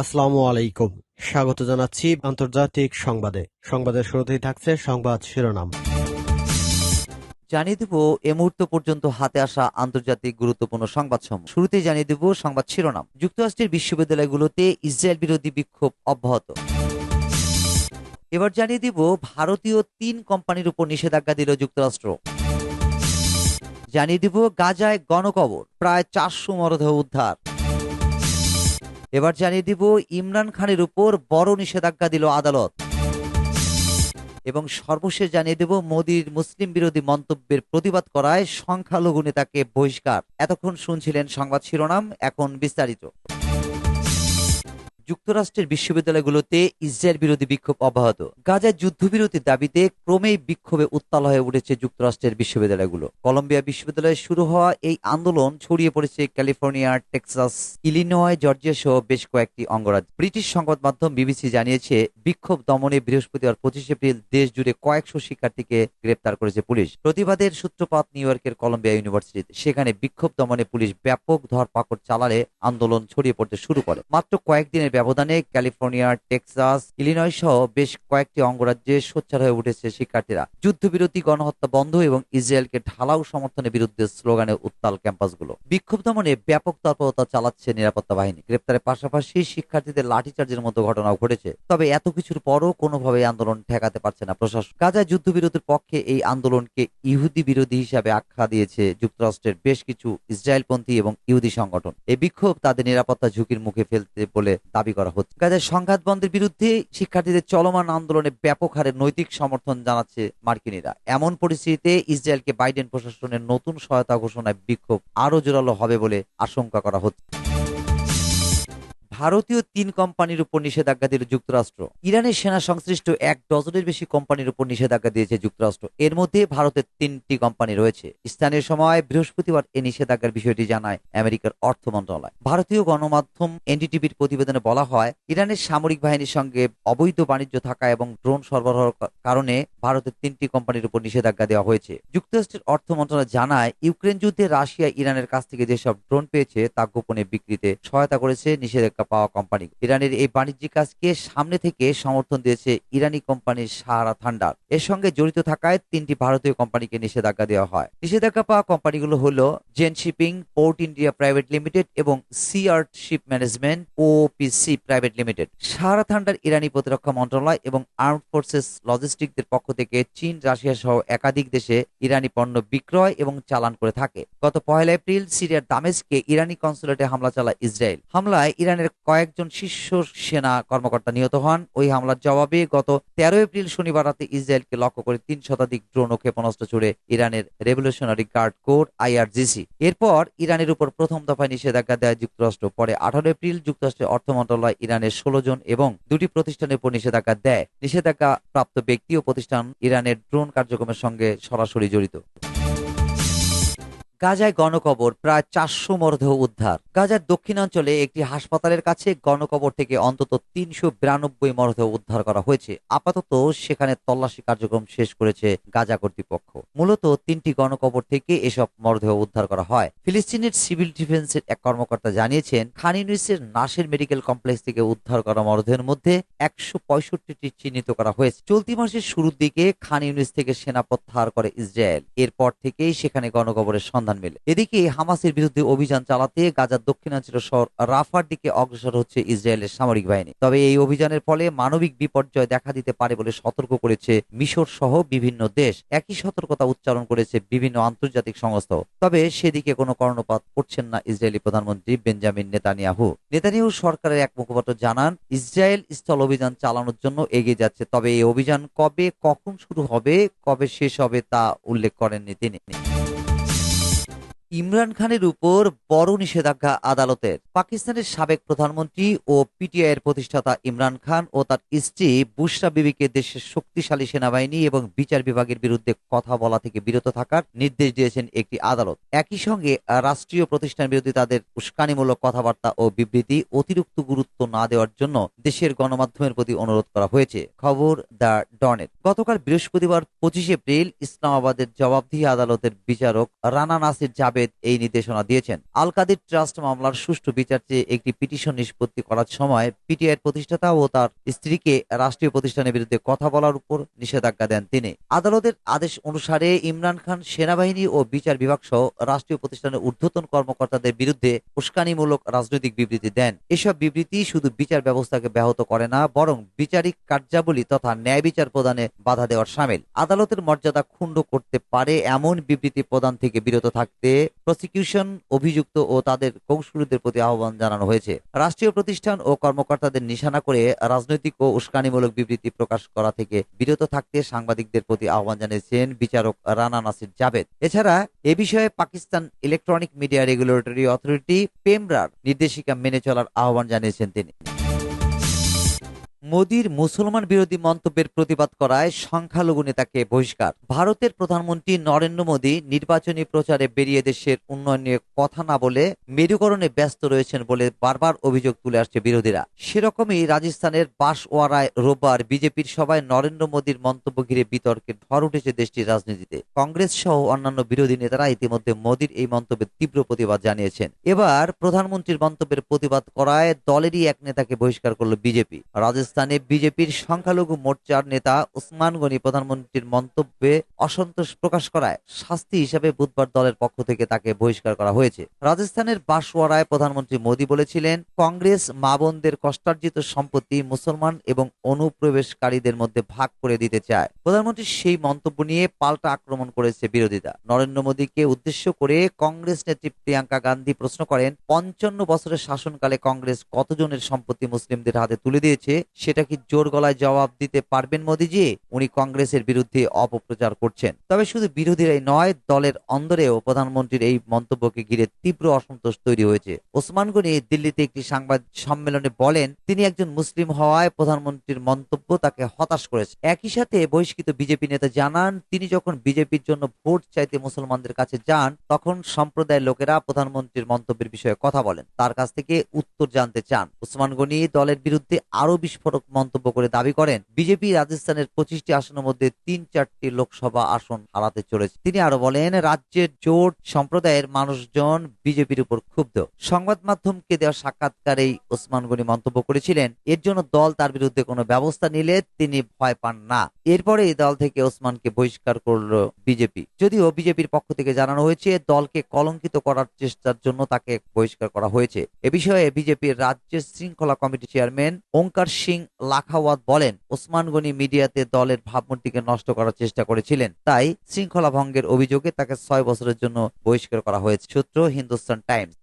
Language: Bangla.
আসসালামু আলাইকুম। স্বাগত জানাচ্ছি আন্তর্জাতিক সংবাদে। সংবাদের শুরুতেই থাকছে সংবাদ শিরোনাম। জানিয়ে দেব, এ মুহূর্ত পর্যন্ত হাতে আসা আন্তর্জাতিক গুরুত্বপূর্ণ সংবাদ সমূহ শুরুতেই জানিয়ে দেব সংবাদ শিরোনাম। যুক্তরাষ্ট্রের বিশ্ববিদ্যালয়গুলোতে ইসরায়েল বিরোধী বিক্ষোভ অব্যাহত। এবার জানিয়ে দিব, ভারতীয় তিন কোম্পানির উপর নিষেধাজ্ঞা দিল যুক্তরাষ্ট্র। জানিয়ে দিব, গাজায় গণকবর। প্রায় চারশো মরদেহ উদ্ধার। এবার জানিয়ে দিব, ইমরান খানের উপর বড় নিষেধাজ্ঞা দিল আদালত। এবং সর্বশেষ জানিয়ে দেব, মোদীর মুসলিম বিরোধী মন্তব্যের প্রতিবাদ করায় সংখ্যালঘু নেতাকে বহিষ্কার। এতক্ষণ শুনছিলেন সংবাদ শিরোনাম, এখন বিস্তারিত। যুক্তরাষ্ট্রের বিশ্ববিদ্যালয়গুলোতে ইসরায়েল বিরোধী বিক্ষোভ অব্যাহত। গাজায় যুদ্ধবিরতির দাবিতে ক্রমেই বিক্ষোভে উত্তাল হয়ে উঠেছে যুক্তরাষ্ট্রের বিশ্ববিদ্যালয়গুলো। কলম্বিয়া বিশ্ববিদ্যালয়ে শুরু হওয়া এই আন্দোলন ছড়িয়ে পড়েছে ক্যালিফোর্নিয়া, টেক্সাস, ইলিনয় জর্জিয়া সহ বেশ কয়েকটি অঙ্গরাজ্য। ব্রিটিশ সংবাদ মাধ্যম বিবিসি জানিয়েছে, বিক্ষোভ দমনে বৃহস্পতিবার পঁচিশ এপ্রিল দেশ জুড়ে কয়েকশো শিক্ষার্থীকে গ্রেপ্তার করেছে পুলিশ। প্রতিবাদের সূত্রপাত নিউ ইয়র্কের কলম্বিয়া ইউনিভার্সিটিতে। সেখানে বিক্ষোভ দমনে পুলিশ ব্যাপক ধরপাকড় চালালে আন্দোলন ছড়িয়ে পড়তে শুরু করে। মাত্র কয়েকদিনের ব্যবধানে ক্যালিফোর্নিয়া, টেক্সাস, ইলিনয় সহ বেশ কয়েকটি অঙ্গরাজ্যে সোচ্চার হয়ে উঠেছে শিক্ষার্থীরা। যুদ্ধবিরতি, গণহত্যা বন্ধ এবং ইসরায়েলকে ঢালাও সমর্থনের বিরুদ্ধে স্লোগানে উত্তাল ক্যাম্পাসগুলো। বিক্ষোভ দমনে ব্যাপক তৎপরতা চালাচ্ছে নিরাপত্তা বাহিনী। গ্রেপ্তারের পাশাপাশি শিক্ষার্থীদের লাঠিচার্জের মতো ঘটনাও ঘটেছে। তবে এত কিছুর পরও কোনোভাবে আন্দোলন ঠেকাতে পারছে না প্রশাসন। গাজায় যুদ্ধবিরতির পক্ষে এই আন্দোলনকে ইহুদি বিরোধী হিসাবে আখ্যা দিয়েছে যুক্তরাষ্ট্রের বেশ কিছু ইসরায়েলপন্থী এবং ইহুদি সংগঠন। এই বিক্ষোভ তাদের নিরাপত্তা ঝুঁকির মুখে ফেলতে বলে দাবি করা হচ্ছে। গাজায় সংঘাত বন্ধের বিরুদ্ধে শিক্ষার্থীদের চলমান আন্দোলনে ব্যাপক হারে নৈতিক সমর্থন জানাচ্ছে মার্কিনীরা। এমন পরিস্থিতিতে ইসরায়েলকে বাইডেন প্রশাসনের নতুন সহায়তা ঘোষণায় বিক্ষোভ আরও জোরালো হবে বলে আশঙ্কা করা হচ্ছে। ভারতীয় তিন কোম্পানির উপর নিষেধাজ্ঞা দিল যুক্তরাষ্ট্র। ইরানের সেনা সংশ্লিষ্ট এক ডজনের বেশি কোম্পানির উপর নিষেধাজ্ঞা দিয়েছে যুক্তরাষ্ট্র। এর মধ্যে ভারতের তিনটি কোম্পানি রয়েছে। স্থানীয় সময় বৃহস্পতিবার এই নিষেধাজ্ঞার বিষয়টি জানায় আমেরিকার অর্থ মন্ত্রণালয়। ভারতীয় গণমাধ্যম এনডিটিভির প্রতিবেদনে বলা হয়, ইরানের সামরিক বাহিনীর সঙ্গে অবৈধ বাণিজ্য থাকা এবং ড্রোন সরবরাহের কারণে ভারতের তিনটি কোম্পানির উপর নিষেধাজ্ঞা দেওয়া হয়েছে। যুক্তরাষ্ট্রের অর্থ মন্ত্রণালয় জানায়, ইউক্রেন যুদ্ধে রাশিয়া ইরানের কাছ থেকে যেসব ড্রোন পেয়েছে তা গোপনে বিক্রিতে সহায়তা করেছে নিষেধাজ্ঞা পাওয়া কোম্পানি। ইরানের এই বাণিজ্যিক কাজকে সামনে থেকে সমর্থন দিয়েছে ইরানি কোম্পানির সাহারা থান্ডার। এর সঙ্গে জড়িত থাকায় তিনটি ভারতীয় কোম্পানিকে নিষেধাজ্ঞা দেওয়া হয়। নিষেধাজ্ঞা পাওয়া কোম্পানিগুলো হলো Zen shipping, port India private limited এবং Sea Art ship management OPC private limited. Sahara Thunder ইরানি প্রতিরক্ষা মন্ত্রণালয় এবং আর্মড ফোর্সেস লজিস্টিকদের পক্ষ থেকে চীন, রাশিয়া সহ একাধিক দেশে ইরানি পণ্য বিক্রয় এবং চালান করে থাকে। গত পহেলা এপ্রিল সিরিয়ার দামেস্কে ইরানি কনসুলেটে হামলা চালায় ইসরায়েল। হামলায় ইরানের কয়েকজন শীর্ষ সেনা কর্মকর্তা নিহত হন। ওই হামলার জবাবে গত তেরো এপ্রিল শনিবার রাতে ইসরায়েলকে লক্ষ্য করে তিন শতাধিক ড্রোন ও ক্ষেপণাস্ত্র ছুড়ে ইরানের রেভলিউশনারি গার্ড কোর আইআরজিসি। এরপর ইরানের উপর প্রথম দফায় নিষেধাজ্ঞা দেয় যুক্তরাষ্ট্র। পরে আঠারো এপ্রিল যুক্তরাষ্ট্রের অর্থ মন্ত্রণালয় ইরানের ষোলো জন এবং দুটি প্রতিষ্ঠানের উপর নিষেধাজ্ঞা দেয়। নিষেধাজ্ঞা প্রাপ্ত ব্যক্তি ও প্রতিষ্ঠান ইরানের ড্রোন কার্যক্রমের সঙ্গে সরাসরি জড়িত। গাজায় গণকবর প্রায় চারশো মরদেহ উদ্ধার। গাজার দক্ষিণাঞ্চলে একটি হাসপাতালের কাছে গণকবর থেকে অন্তত তিনশো বিরানব্বই মরদেহ উদ্ধার করা হয়েছে। আপাতত সেখানে তল্লাশি কার্যক্রম শেষ করেছে গাজা কর্তৃপক্ষ। মূলত তিনটি গণকবর থেকে এসব মরদেহ উদ্ধার করা হয়। ফিলিস্তিনের সিভিল ডিফেন্সের এক কর্মকর্তা জানিয়েছেন খান ইউনিসের নাসের মেডিকেল কমপ্লেক্স থেকে উদ্ধার করা মরদেহের মধ্যে একশো পঁয়ষট্টিটি চিহ্নিত করা হয়েছে। চলতি মাসের শুরুর দিকে খান থেকে সেনা প্রত্যাহার করে ইসরায়েল। এরপর থেকেই সেখানে গণকবরের সন্ধান সন্ধান মেলে। এদিকে হামাসের বিরুদ্ধে অভিযান চালাতে গাজার দক্ষিণাঞ্চল শহর রাফার দিকে অগ্রসর হচ্ছে ইসরায়েলের সামরিক বাহিনী। তবে এই অভিযানের ফলে মানবিক বিপর্যয় দেখা দিতে পারে বলে সতর্ক করেছে মিশর সহ বিভিন্ন দেশ। একই সতর্কতা উচ্চারণ করেছে বিভিন্ন আন্তর্জাতিক সংস্থা। তবে সেদিকে কোনো কর্ণপাত করছেন না ইসরায়েলি প্রধানমন্ত্রী বেঞ্জামিন নেতানিয়াহু। নেতানিয়াহু সরকারের এক মুখপাত্র জানান, ইসরায়েল স্থল অভিযান চালানোর জন্য এগিয়ে যাচ্ছে, তবে এই অভিযান কবে, কখন শুরু হবে, কবে শেষ হবে তা উল্লেখ করেননি তিনি। ইমরান খানের উপর বড় নিষেধাজ্ঞা আদালতের। পাকিস্তানের সাবেক প্রধানমন্ত্রী ও পিটিআই এর প্রতিষ্ঠাতা ইমরান খান ও তার স্ত্রী বুশরা বিবিকে দেশের শক্তিশালী সেনাবাহিনী এবং বিচার বিভাগের বিরুদ্ধে কথা বলা থেকে বিরত থাকার নির্দেশ দিয়েছেন একটি আদালত। একই সঙ্গে রাষ্ট্রীয় প্রতিষ্ঠান বিরোধী তাদের উস্কানিমূলক কথাবার্তা ও বিবৃতি অতিরিক্ত গুরুত্ব না দেওয়ার জন্য দেশের গণমাধ্যমের প্রতি অনুরোধ করা হয়েছে। খবর দ্য ডনেট। গতকাল বৃহস্পতিবার পঁচিশ এপ্রিল ইসলামাবাদের জবাবদিহি আদালতের বিচারক রানা নাসির জাবেদ জাভেদ এই নির্দেশনা দিয়েছেন। আল কাদির ট্রাস্ট মামলার সুষ্ঠু বিচার চেয়ে একটি পিটিশন নিষ্পত্তি করার সময় পিটিআইয়ের প্রতিষ্ঠাতা ও তার স্ত্রীকে রাষ্ট্রীয় প্রতিষ্ঠানের বিরুদ্ধে কথা বলার উপর নিষেধাজ্ঞা দেন তিনি। আদালতের আদেশ অনুসারে ইমরান খান সেনাবাহিনী ও বিচার বিভাগ সহ রাষ্ট্রীয় প্রতিষ্ঠানের ঊর্ধ্বতন কর্মকর্তাদের বিরুদ্ধে উস্কানিমূলক রাজনৈতিক বিবৃতি দেন। এসব বিবৃতি শুধু বিচার ব্যবস্থাকে ব্যাহত করে না, বরং বিচারিক কার্যাবলী তথা ন্যায় বিচার প্রদানে বাধা দেওয়ার সামিল। আদালতের মর্যাদা ক্ষুণ্ণ করতে পারে এমন বিবৃতি প্রদান থেকে বিরত থাকতে প্রসিকিউশন অভিযুক্ত ও তাদের কৌশলীদের প্রতি আহ্বান জানানো হয়েছে। রাষ্ট্রীয় প্রতিষ্ঠান ও কর্মকর্তাদের নিশানা করে রাজনৈতিক ও উস্কানিমূলক বিবৃতি প্রকাশ করা থেকে বিরত থাকতে সাংবাদিকদের প্রতি আহ্বান জানিয়েছেন বিচারক রানা নাসির জাভেদ। এছাড়া এ বিষয়ে Pakistan electronic media regulatory authority পেমরার নির্দেশিকা মেনে চলার আহ্বান জানিয়েছেন তিনি। মোদির মুসলমান বিরোধী মন্তব্যের প্রতিবাদ করায় সংখ্যালঘু নেতাকে বহিষ্কার। ভারতের প্রধানমন্ত্রী নরেন্দ্র মোদী নির্বাচনী প্রচারে বেরিয়ে দেশের উন্নয়ন নিয়ে কথা না বলে মেরুকরণে ব্যস্ত রয়েছেন বলে বারবার অভিযোগ তুলে আসছে বিরোধীরা। সেরকমই রাজস্থানের বাসওয়ারায় রোববার বিজেপির সভায় নরেন্দ্র মোদীর মন্তব্য ঘিরে বিতর্কের ঝড় উঠেছে দেশটির রাজনীতিতে। কংগ্রেস সহ অন্যান্য বিরোধী নেতারা ইতিমধ্যে মোদীর এই মন্তব্যের তীব্র প্রতিবাদ জানিয়েছেন। এবার প্রধানমন্ত্রীর মন্তব্যের প্রতিবাদ করায় দলেরই এক নেতাকে বহিষ্কার করল বিজেপি। রাজস্থানে বিজেপির সংখ্যালঘু মোর্চার নেতা উসমান গনি প্রধানমন্ত্রীর মন্তব্যে অসন্তোষ প্রকাশ করায় শাস্তি হিসেবে বুধবার দলের পক্ষ থেকে তাকে বহিষ্কার করা হয়েছে। রাজস্থানের বাসওয়ারায় প্রধানমন্ত্রী মোদী বলেছিলেন, কংগ্রেস, মা বোনদের কষ্টার্জিত সম্পত্তি মুসলমান এবং অনুপ্রবেশকারীদের মধ্যে ভাগ করে দিতে চায়। প্রধানমন্ত্রীর সেই মন্তব্য নিয়ে পাল্টা আক্রমণ করেছে বিরোধীরা। নরেন্দ্র মোদীকে উদ্দেশ্য করে কংগ্রেস নেত্রী প্রিয়াঙ্কা গান্ধী প্রশ্ন করেন, পঞ্চান্ন বছরের শাসনকালে কংগ্রেস কতজনের সম্পত্তি মুসলিমদের হাতে তুলে দিয়েছে সেটা কি জোর গলায় জবাব দিতে পারবেন মোদীজি? উনি কংগ্রেসের বিরুদ্ধে অপপ্রচার করছেন। তবে শুধু বিরোধীরাই নয়, দলের অন্দরেও প্রধানমন্ত্রীর এই মন্তব্যকে ঘিরে তীব্র অসন্তোষ তৈরি হয়েছে। ওসমান গনি দিল্লিতে একটি সাংবাদিক সম্মেলনে বলেন, তিনি একজন মুসলিম হওয়ায় প্রধানমন্ত্রীর মন্তব্য তাকে হতাশ করেছে। একই সাথে বহিষ্কৃত বিজেপি নেতা জানান, তিনি যখন বিজেপির জন্য ভোট চাইতে মুসলমানদের কাছে যান, তখন সম্প্রদায়ের লোকেরা প্রধানমন্ত্রীর মন্তব্যের বিষয়ে কথা বলেন। তার কাছ থেকে উত্তর জানতে চান। ওসমান গনি দলের বিরুদ্ধে আরও বিস্ফোরক মন্তব্য করে দাবি করেন, বিজেপি রাজস্থানের পঁচিশটি আসনের মধ্যে তিন চারটি লোকসভা আসন হারাতে চলেছে। তিনি আরও বলেন, রাজ্যের জোট সম্প্রদায়ের মানুষজন বিজেপির উপর ক্ষুব্ধ। সংবাদ মাধ্যমকে দেওয়া সাক্ষাৎকারেই ওসমান গনি মন্তব্য করেছিলেন, এর জন্য দল তার বিরুদ্ধে কোনো ব্যবস্থা নিলে তিনি ভয় পান না। এরপরে এই দল থেকে ওসমানকে বহিষ্কার করল বিজেপি। যদিও বিজেপির পক্ষ থেকে জানানো হয়েছে, দলকে কলঙ্কিত করার চেষ্টার জন্য তাকে বহিষ্কার করা হয়েছে। এ বিষয়ে বিজেপির রাজ্যের শৃঙ্খলা কমিটি চেয়ারম্যান ওঙ্কার সিং লাখাওয়াত বলেন, ওসমান গনি মিডিয়াতে দলের ভাবমূর্তিকে নষ্ট করার চেষ্টা করেছিলেন। তাই শৃঙ্খলা ভঙ্গের অভিযোগে তাকে ছয় বছরের জন্য বহিষ্কার করা হয়েছে। সূত্র হিন্দুস্তান টাইমস।